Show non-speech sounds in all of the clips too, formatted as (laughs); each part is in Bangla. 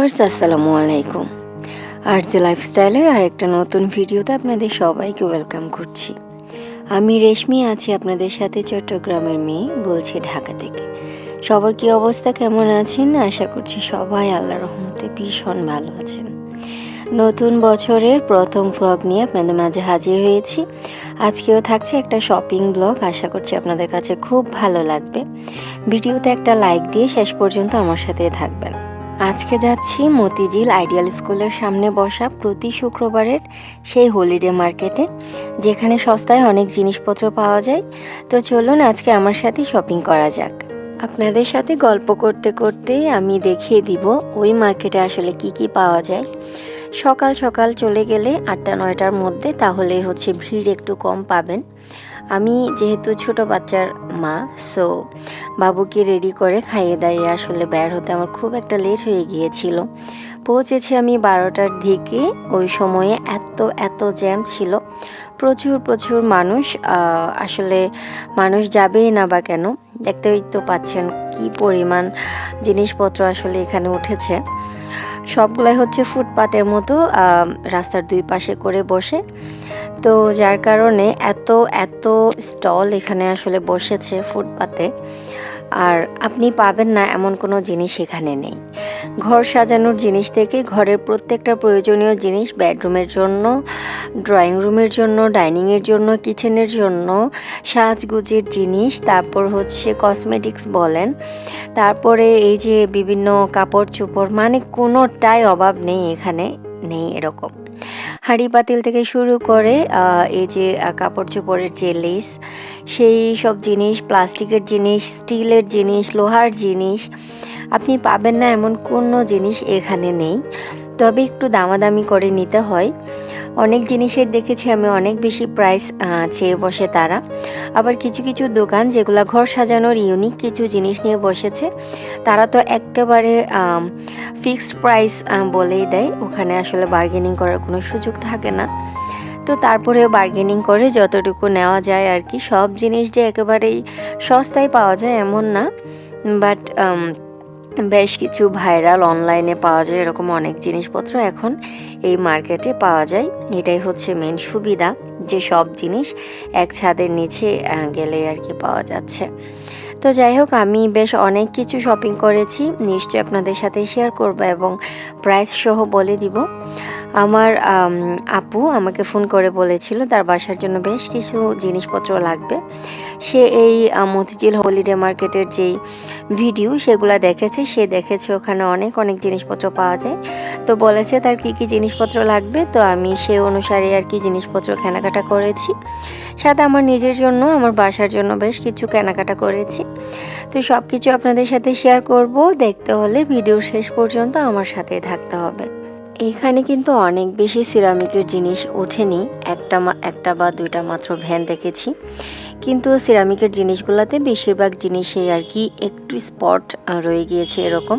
ভিউয়ার্স, আসসালামু আলাইকুম। আর যে লাইফস্টাইলের আরেকটা নতুন ভিডিওতে আপনাদের সবাইকে ওয়েলকাম করছি। আমি রেশমি আছি আপনাদের সাথে চট্টগ্রামের মেয়ে, বলছি ঢাকা থেকে। সবার কি অবস্থা, কেমন আছেন? আশা করছি সবাই আল্লাহ রহমতে ভীষণ ভালো আছেন। নতুন বছরের প্রথম ব্লগ নিয়ে আপনাদের মাঝে হাজির হয়েছি। আজকেও থাকছে একটা শপিং ব্লগ আশা করছি আপনাদের কাছে খুব ভালো লাগবে। ভিডিওতে একটা লাইক দিয়ে শেষ পর্যন্ত আমার সাথে থাকবেন। আজকে যাচ্ছি মতিঝিল আইডিয়াল স্কুলের সামনে বসা প্রতি শুক্রবারের সেই হলিডে মার্কেটে, যেখানে সস্তায় অনেক জিনিসপত্র পাওয়া যায়। তো চলুন আজকে আমার সাথে শপিং করা যাক। আপনাদের সাথে গল্প করতে করতে আমি দেখিয়ে দিব ওই মার্কেটে আসলে কি কি পাওয়া যায়। সকাল সকাল চলে গেলে আটটা নয়টার মধ্যে তাহলে হচ্ছে ভিড় একটু কম পাবেন। আমি যেহেতু ছোট বাচ্চার মা সো বাবুকে রেডি করে খাইয়ে দাইয়ে আসলে বের হতে আমার খুব একটা লেট হয়ে গিয়েছিল। পৌঁছেছি আমি বারোটার দিকে, ওই সময়ে এত এত জ্যাম ছিল। প্রচুর প্রচুর মানুষ আসলে মানুষ যাবেই না বা কেন? দেখতেই তো পাচ্ছেন কি পরিমাণ জিনিসপত্র আসলে এখানে উঠেছে। সবগুলাই হচ্ছে ফুটপাতের মতো রাস্তার দুই পাশে করে বসে। তো যার কারণে এত এত স্টল এখানে আসলে বসেছে ফুটপাতে। আর আপনি পাবেন না এমন কোনো জিনিস এখানে নেই। ঘর সাজানোর জিনিস থেকে ঘরের প্রত্যেকটা প্রয়োজনীয় জিনিস বেডরুমের জন্য, ড্রয়িং রুমের জন্য, ডাইনিংয়ের জন্য, কিচেনের জন্য, সাজগুজের জিনিস, তারপর হচ্ছে কসমেটিক্স বলেন। তারপরে এই যে বিভিন্ন কাপড় চোপড় মানে কোনোটাই অভাব নেই এখানে, নেই এরকম। হাঁড়ি পাতিল থেকে শুরু করে এই যে কাপড় চোপড়ের যে লেস সেই সব জিনিস, প্লাস্টিকের জিনিস, স্টিলের জিনিস, লোহার জিনিস, আপনি পাবেন না এমন কোনো জিনিস এখানে নেই। তবে একটু দামাদামি করে নিতে হয়। অনেক জিনিসের দেখেছি আমি অনেক বেশি প্রাইস চেয়ে বসে তারা। আবার কিছু কিছু দোকান যেগুলো ঘর সাজানোর ইউনিক কিছু জিনিস নিয়ে বসেছে, তারা তো একেবারে ফিক্সড প্রাইস বলেই দেয়। ওখানে আসলে বার্গেনিং করার কোনো সুযোগ থাকে না। তো তারপরেও বার্গেনিং করে যতটুকু নেওয়া যায় আর কি। সব জিনিস যে একেবারেই সস্তায় পাওয়া যায় এমন না। বাট বেশ কিছু ভাইরাল অনলাইনে পাওয়া যায়, এরকম অনেক জিনিসপত্র এখন এই মার্কেটে পাওয়া যায়। এটাই হচ্ছে মেন সুবিধা যে সব জিনিস এক ছাদের নিচে গেলে আর কি পাওয়া যাচ্ছে। তো যাই হোক, আমি বেশ অনেক কিছু শপিং করেছি। নিশ্চয়ই আপনাদের সাথে শেয়ার করব এবং প্রাইস সহ বলে দিব। আমার আপু আমাকে ফোন করে বলেছিল, তার বাসার জন্য বেশ কিছু জিনিসপত্র লাগবে। সে এই মতিঝিল হলিডে মার্কেটের যেই ভিডিও সেগুলো দেখেছে। সে দেখেছে ওখানে অনেক অনেক জিনিসপত্র পাওয়া যায়। তো বলেছে, তার কি কি জিনিসপত্র লাগবে? তো আমি সে অনুসারে আর কি জিনিসপত্র কেনাকাটা করেছি। সাথে আমার নিজের জন্য, আমার বাসার জন্য বেশ কিছু কেনাকাটা করেছি। তো সব কিছু আপনাদের সাথে শেয়ার করব। দেখতে হলে ভিডিওর শেষ পর্যন্ত আমার সাথে থাকতে হবে। এখানে কিন্তু অনেক বেশি সিরামিকের জিনিস ওঠেনি। একটা একটা বা দুইটা মাত্র ভ্যান দেখেছি। কিন্তু সিরামিকের জিনিসগুলোতে বেশিরভাগ জিনিসেই আর কি একটু স্পট রয়ে গিয়েছে এরকম।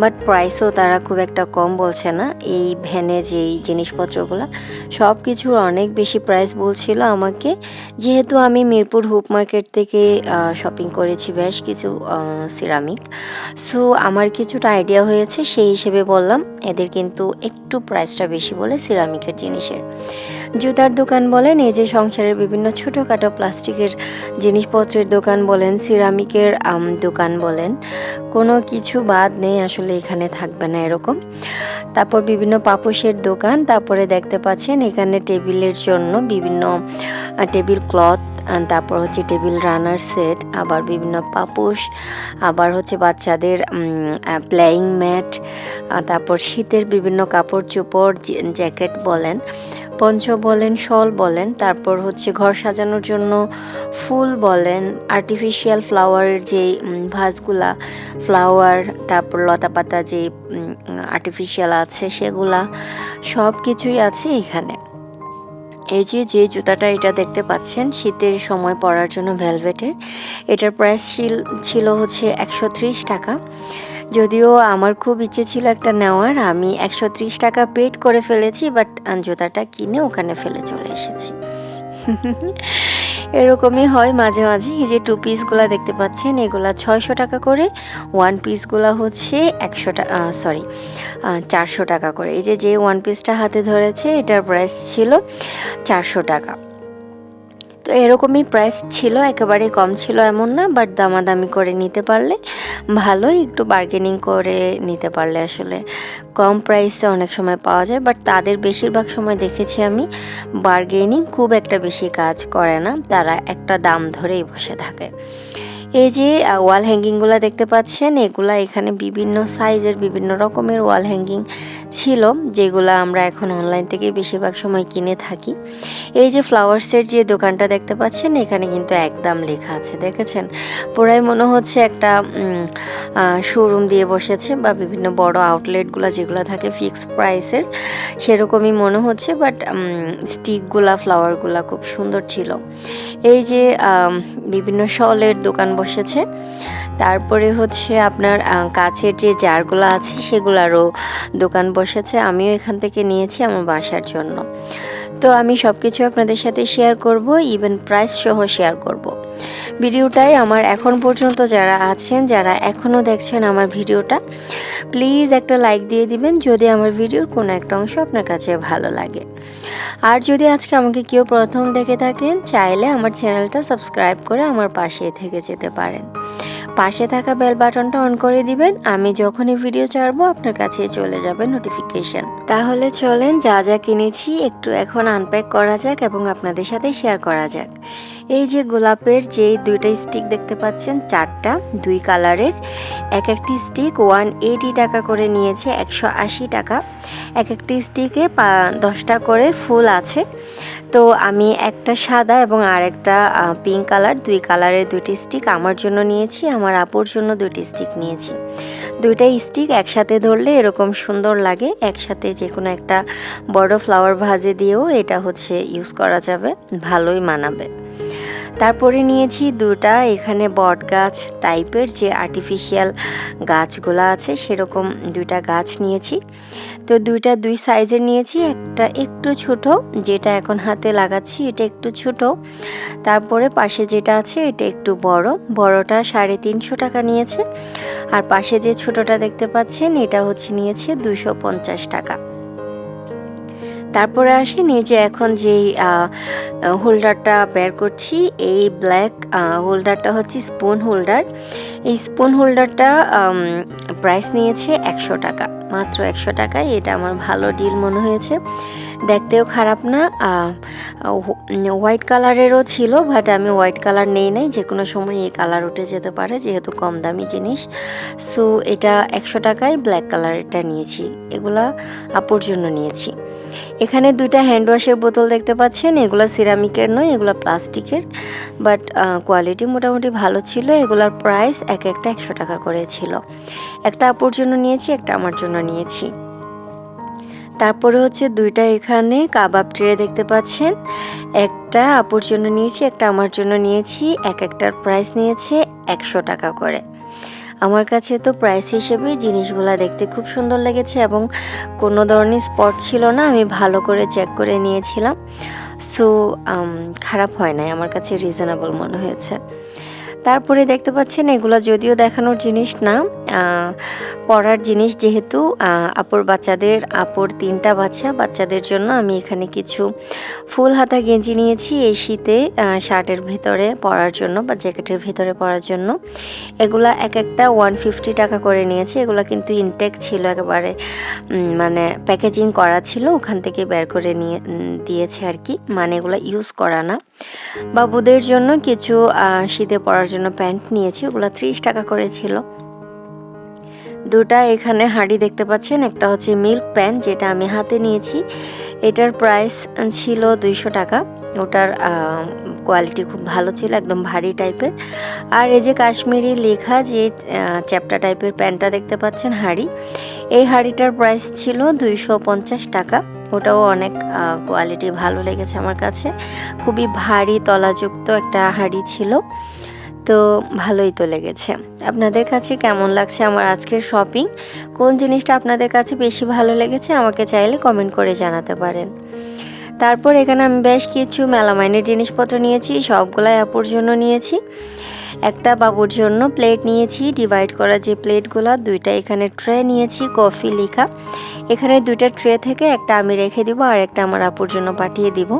বাট প্রাইসও তারা খুব একটা কম বলছে না। এই ভ্যানে যেই জিনিসপত্রগুলো সব কিছুর অনেক বেশি প্রাইস বলছিল আমাকে। যেহেতু আমি মিরপুর হুপ মার্কেট থেকে শপিং করেছি বেশ কিছু সিরামিক সো আমার কিছুটা আইডিয়া হয়েছে, সেই হিসেবে বললাম, এদের কিন্তু একটু প্রাইসটা বেশি বলে সিরামিকের জিনিসের। জুতার দোকান বলেন, এই যে সংসারের বিভিন্ন ছোটোখাটো প্লাস্টিকের জিনিসপত্রের দোকান বলেন, সিরামিকের দোকান বলেন, কোনো কিছু বাদ নেই, আসলে এখানে থাকবে না এরকম। তারপর বিভিন্ন পাপোশের দোকান, তারপরে দেখতে পাচ্ছেন এখানে টেবিলের জন্য বিভিন্ন টেবিল ক্লথ তারপর হচ্ছে টেবিল রানার সেট, আবার বিভিন্ন পাপোশ, আবার হচ্ছে বাচ্চাদের প্লেয়িং ম্যাট তারপর শীতের বিভিন্ন কাপড় চোপড় জ্যা- জ্যাকেট বলেন। পঞ্চ বলেন শল বলেন তারপর হচ্ছে ঘর সাজানোর জন্য ফুল বলেন আর্টিফিশিয়াল ফ্লাওয়ারের যে উম, ভাসগুলা ফ্লাওয়ার তারপর লতাপাতা যে আর্টিফিশিয়াল আছে সেগুলা সব কিছুই আছে এখানে। এই যে যে জুতাটা এটা দেখতে পাচ্ছেন শীতের সময় পরার জন্য ভেলভেটের এটার প্রাইস ছিল হচ্ছে একশো ত্রিশ টাকা। যদিও আমার খুব ইচ্ছে ছিল একটা নেওয়ার, আমি একশো ত্রিশ টাকা পেড করে ফেলেছি বাট জুতাটা কিনে ওখানে ফেলে চলে এসেছি। (laughs) এরকমই হয় মাঝে মাঝে, এই যে টু পিসগুলো দেখতে পাচ্ছেন, এগুলা ছয়শো টাকা করে ওয়ান পিসগুলো হচ্ছে একশো টাকা সরি চারশো টাকা করে। এই যে যে ওয়ান পিসটা হাতে ধরেছে, এটার প্রাইস ছিল চারশো টাকা। তো এরকমই প্রাইস ছিল একেবারে কম ছিল এমন না বাট দামাদামি করে নিতে পারলে ভালো একটু বার্গেনিং করে নিতে পারলে আসলে। কম প্রাইসে অনেক সময় পাওয়া যায় বাট তাদের বেশিরভাগ সময় দেখেছি আমি বার্গেনিং খুব একটা বেশি কাজ করে না, তারা একটা দাম ধরেই বসে থাকে। এই যে ওয়াল হ্যাঙ্গিংগুলো দেখতে পাচ্ছেন, এগুলা এখানে বিভিন্ন সাইজের বিভিন্ন রকমের ওয়াল হ্যাঙ্গিং ছিল, যেগুলো আমরা এখন অনলাইন থেকে বেশিরভাগ সময় কিনে থাকি। এই যে ফ্লাওয়ার্সের যে দোকানটা দেখতে পাচ্ছেন, এখানে কিন্তু একদম লেখা আছে, দেখেছেন? পুরাই মনে হচ্ছে একটা শোরুম দিয়ে বসেছে বা বিভিন্ন বড় আউটলেটগুলো যেগুলো থাকে ফিক্স প্রাইসের সেরকমই মনে হচ্ছে বাট স্টিকগুলা ফ্লাওয়ারগুলা খুব সুন্দর ছিল এই যে বিভিন্ন শলের দোকান বসেছে, তারপরে হচ্ছে আপনার কাছের যে জারগুলো আছে, সেগুলারও দোকান বসেছে, আমিও এখান থেকে নিয়েছি আমার বাসার জন্য তো আমি সব কিছু আপনাদের সাথে শেয়ার করব ইভেন প্রাইস সহ শেয়ার করব। ভিডিওটাই আমার এখন পর্যন্ত যারা আছেন, যারা এখনও দেখছেন আমার ভিডিওটা প্লিজ একটা লাইক দিয়ে দিবেন যদি আমার ভিডিওর কোনো একটা অংশ আপনার কাছে ভালো লাগে। আর যদি আজকে আমাকে কেউ প্রথম দেখে থাকেন, চাইলে আমার চ্যানেলটা সাবস্ক্রাইব করে আমার পাশে থেকে যেতে পারেন। পাশে থাকা বেল বাটনটা অন করে দিবেন। আমি যখনই ভিডিও ছাড়বো, আপনার কাছে চলে যাবে নোটিফিকেশন তাহলে চলেন, যা যা কিনেছি একটু এখন আনপ্যাক করা যাক এবং আপনাদের সাথে শেয়ার করা যাক। এই যে গোলাপের যে দুইটা স্টিক দেখতে পাচ্ছেন, চারটা, দুই কালারের এক একটি স্টিক ওয়ান এইটি টাকা করে নিয়েছে, একশো আশি টাকা। এক একটি স্টিকে দশটা করে ফুল আছে। তো আমি একটা সাদা এবং আরেকটা পিঙ্ক কালার দুই কালারের দুটি স্টিক আমার জন্য নিয়েছি আমার আপুর জন্য দুটি স্টিক নিয়েছি। দুইটা স্টিক একসাথে ধরলে এরকম সুন্দর লাগে। একসাথে যে কোনো একটা বড় ফ্লাওয়ার ভাজে দিয়েও এটা হচ্ছে ইউজ করা যাবে, ভালোই মানাবে। তারপরে নিয়েছি দুটা এখানে বট গাছ টাইপের যে আর্টিফিশিয়াল গাছগুলো আছে, সেরকম দুইটা গাছ নিয়েছি। তো দুইটা দুই সাইজের নিয়েছি, একটা একটু ছোট, যেটা এখন হাতে লাগাচ্ছি, এটা একটু ছোট। তারপরে পাশে যেটা আছে, এটা একটু বড়। বড়টা সাড়ে তিনশো টাকা নিয়েছে। আর পাশে যে ছোটটা দেখতে পাচ্ছেন, এটা হচ্ছে নিয়েছে দুশো পঞ্চাশ টাকা। তারপরে আসি নিজে এখন যেই হোল্ডারটা বের করছি, এই ব্ল্যাক হোল্ডারটা হচ্ছে স্পুন হোল্ডার। এই স্পুন হোল্ডারটা প্রাইস নিয়েছে একশো টাকা। মাত্র একশো টাকায়। এটা আমার ভালো ডিল মনে হয়েছে। দেখতেও খারাপ না হোয়াইট কালারেরও ছিল বাট আমি হোয়াইট কালার নেই নাই। যে কোনো সময় এই কালার উঠে যেতে পারে, যেহেতু কম দামি জিনিস। সো এটা একশো টাকায় ব্ল্যাক কালারেরটা নিয়েছি। এগুলা আপুর জন্য নিয়েছি। এখানে দুইটা হ্যান্ড ওয়াশের বোতল দেখতে পাচ্ছেন। এগুলো সিরামিকের নয়, এগুলো প্লাস্টিকের বাট কোয়ালিটি মোটামুটি ভালো ছিল। এগুলার প্রাইস এক একটা একশো টাকা করে ছিল। একটা আপুর জন্য নিয়েছি, একটা আমার জন্য নিয়েছি। তারপরে হচ্ছে দুইটা এখানে কাবাব ট্রে দেখতে পাচ্ছেন। একটা আপুর জন্য নিয়েছি, একটা আমার জন্য নিয়েছি, এক একটার প্রাইস নিয়েছে একশো টাকা করে। আমার কাছে তো প্রাইস হিসেবে জিনিসগুলো দেখতে খুব সুন্দর লেগেছে এবং কোনো ধরনের স্পট ছিল না, আমি ভালো করে চেক করে নিয়েছিলাম। সো খারাপ হয় নাই, আমার কাছে রিজনেবল মনে হয়েছে। তারপরে দেখতে পাচ্ছেন এগুলো যদিও দেখানোর জিনিস না পড়ার জিনিস যেহেতু আপুর বাচ্চাদের, আপুর তিনটা বাচ্চা, বাচ্চাদের জন্য আমি এখানে কিছু ফুল হাতা গেঞ্জি নিয়েছি এই শীতে শার্টের ভেতরে পরার জন্য বা জ্যাকেটের ভেতরে পরার জন্য। এগুলা এক একটা ওয়ান ফিফটি টাকা করে নিয়েছি, এগুলো কিন্তু ইনটেক ছিল একেবারে মানে প্যাকেজিং করা ছিল, ওখান থেকে বের করে নিয়ে দিয়েছে আর কি মানে এগুলো ইউজ করা না। বাবুদের জন্য কিছু শীতে পরার জন্য প্যান্ট নিয়েছি, ওগুলো ত্রিশ টাকা করেছিল দুটা এখানে হাঁড়ি দেখতে পাচ্ছেন, একটা হচ্ছে মিল্ক প্যান যেটা আমি হাতে নিয়েছি। এটার প্রাইস ছিল দুইশো টাকা। ওটার কোয়ালিটি খুব ভালো ছিল, একদম ভারী টাইপের। আর এই যে কাশ্মীরি লেখা যে চ্যাপটা টাইপের প্যান্টটা দেখতে পাচ্ছেন হাঁড়ি, এই হাঁড়িটার প্রাইস ছিল দুইশো পঞ্চাশ টাকা। ওটাও অনেক কোয়ালিটি ভালো লেগেছে আমার কাছে। খুবই ভারী, তলাযুক্ত একটা হাঁড়ি ছিল। তো ভালোই তো লেগেছে। আপনাদের কাছে কেমন লাগছে আমার আজকের শপিং কোন জিনিসটা আপনাদের কাছে বেশি ভালো লেগেছে আমাকে চাইলে কমেন্ট করে জানাতে পারেন। তারপর এখানে আমি বেশ কিছু মেলামাইনের জিনিসপত্র নিয়েছি, সবগুলাই আপুর জন্য নিয়েছি। একটা বাবুর জন্য প্লেট নিয়েছি ডিভাইড করা যে প্লেটগুলো দুইটা এখানে ট্রে নিয়েছি কফি লেখা। এখানে দুইটা ট্রে থেকে একটা আমি রেখে দিব আর একটা আমার আপুর জন্য পাঠিয়ে দিব।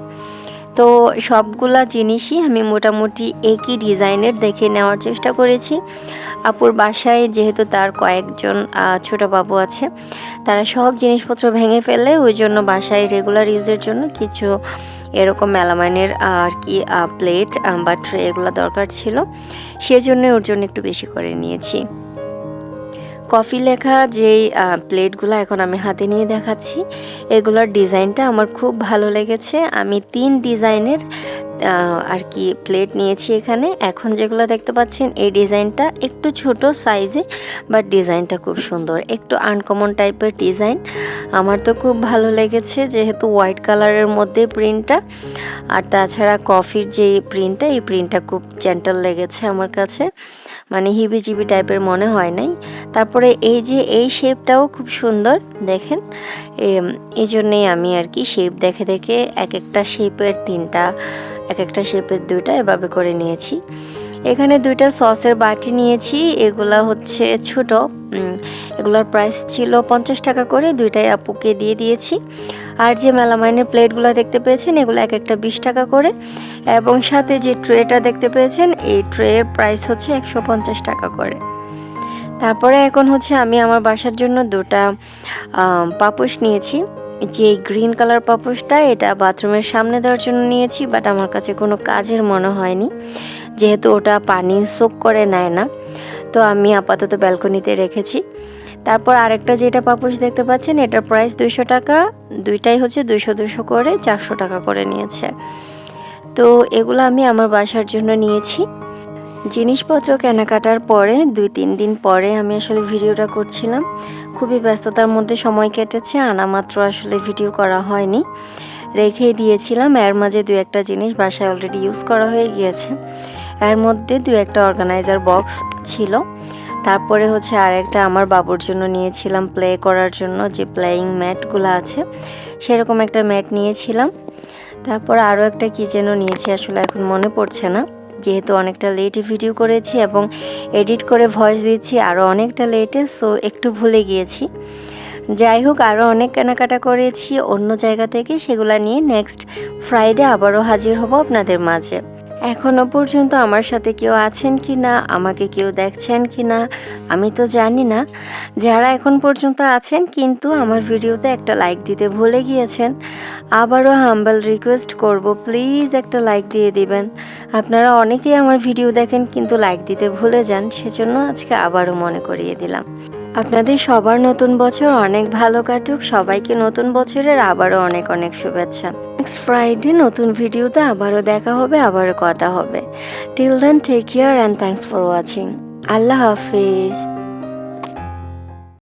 তো সবগুলা জিনিসই আমি মোটামুটি একই ডিজাইনের দেখে নেওয়ার চেষ্টা করেছি। আপুর বাসায় যেহেতু তার কয়েকজন ছোট বাবু আছে, তারা সব জিনিসপত্র ভেঙে ফেলে, ওই জন্য বাসায় রেগুলার ইউজের জন্য কিছু এরকম মেলামাইনের আর কি প্লেট বা ট্রে এগুলো দরকার ছিল। সেজন্য ওর জন্য একটু বেশি করে নিয়েছি। কফি লেখা যেই প্লেটগুলো এখন আমি হাতে নিয়ে দেখাচ্ছি, এগুলোর ডিজাইনটা আমার খুব ভালো লেগেছে। আমি তিন ডিজাইনের আর কি প্লেট নিয়েছি এখানে। এখন যেগুলো দেখতে পাচ্ছেন, এই ডিজাইনটা একটু ছোট সাইজে বাট ডিজাইনটা খুব সুন্দর। একটু আনকমন টাইপের ডিজাইন। আমার তো খুব ভালো লেগেছে যেহেতু হোয়াইট কালারের মধ্যে প্রিন্টটা আর তাছাড়া কফির যে প্রিন্টটা এই প্রিন্টটা খুব জেন্টাল লেগেছে আমার কাছে। মানে হিবিজিবি টাইপের মনে হয় নাই। তারপরে এই যে এই শেপটাও খুব সুন্দর, দেখেন। এই জন্যেই আমি আর কি শেপ দেখে দেখে এক একটা শেপের তিনটা এক একটা শেপের দুইটা এভাবে করে নিয়েছি। এখানে দুইটা সসের বাটি নিয়েছি, এগুলা হচ্ছে ছোট এগুলোর প্রাইস ছিল পঞ্চাশ টাকা করে, দুইটাই আপুকে দিয়ে দিয়েছি। আর যে মেলামাইনের প্লেটগুলো দেখতে পেয়েছেন, এগুলো এক একটা বিশ টাকা করে। এবং সাথে যে ট্রেটা দেখতে পেয়েছেন, এই ট্রের প্রাইস হচ্ছে একশো পঞ্চাশ টাকা করে। তারপরে এখন হচ্ছে আমি আমার বাসার জন্য দুটা পাপোশ নিয়েছি। যে গ্রিন কালার পাপোশটা, এটা বাথরুমের সামনে দেওয়ার জন্য নিয়েছি, বাট আমার কাছে কোনো কাজের মনে হয়নি। যেহেতু ওটা পানি সোক করে নেয় না, তো আমি আপাতত ব্যালকনিতে রেখেছি। তারপর আরেকটা যেটা পাপোশ দেখতে পাচ্ছেন, এটার প্রাইস দুইশো টাকা, দুইটাই হচ্ছে দুইশো দুশো করে, চারশো টাকা করে নিয়েছে। তো এগুলো আমি আমার বাসার জন্য নিয়েছি। জিনিসপত্র কেনাকাটার পরে, দুই তিন দিন পরে আমি আসলে ভিডিওটা করছিলাম। খুবই ব্যস্ততার মধ্যে সময় কেটেছে, আনা মাত্র আসলে ভিডিও করা হয়নি। রেখেই দিয়েছিলাম, এর মাঝে দু একটা জিনিস বাসায় অলরেডি ইউজ করা হয়ে গিয়েছে। এর মধ্যে দু একটা অর্গানাইজার বক্স ছিল। তারপরে হচ্ছে আরেকটা আমার বাবুর জন্য নিয়েছিলাম প্লে করার জন্য, যে প্লেয়িং ম্যাটগুলো আছে, সেরকম একটা ম্যাট নিয়েছিলাম। তারপর আরও একটা কি যেন নিয়েছি, আসলে এখন মনে পড়ছে না। যেহেতু অনেকটা লেটে ভিডিও করেছি এবং এডিট করে ভয়েস দিচ্ছি আরও অনেকটা লেটে সো একটু ভুলে গিয়েছি। যাই হোক আরও অনেক কেনাকাটা করেছি, অন্য জায়গা থেকে সেগুলো নিয়ে নেক্সট ফ্রাইডে আবারও হাজির হব আপনাদের মাঝে। এখনও পর্যন্ত আমার সাথে কেউ আছেন কি না আমাকে কেউ দেখছেন কি না আমি তো জানি না। যারা এখন পর্যন্ত আছেন কিন্তু আমার ভিডিওতে একটা লাইক দিতে ভুলে গিয়েছেন, আবারও হাম্বল রিকোয়েস্ট করব প্লিজ একটা লাইক দিয়ে দিবেন। আপনারা অনেকেই আমার ভিডিও দেখেন কিন্তু লাইক দিতে ভুলে যান, সেজন্য আজকে আবারও মনে করিয়ে দিলাম। আপনাদের সবার নতুন বছর অনেক ভালো কাটুক। সবাইকে নতুন বছরের আবারও অনেক অনেক শুভেচ্ছা। নেক্সট ফ্রাইডে নতুন ভিডিওতে আবারও দেখা হবে, আবারও কথা হবে। Till then take care and thanks for watching Allah Hafiz.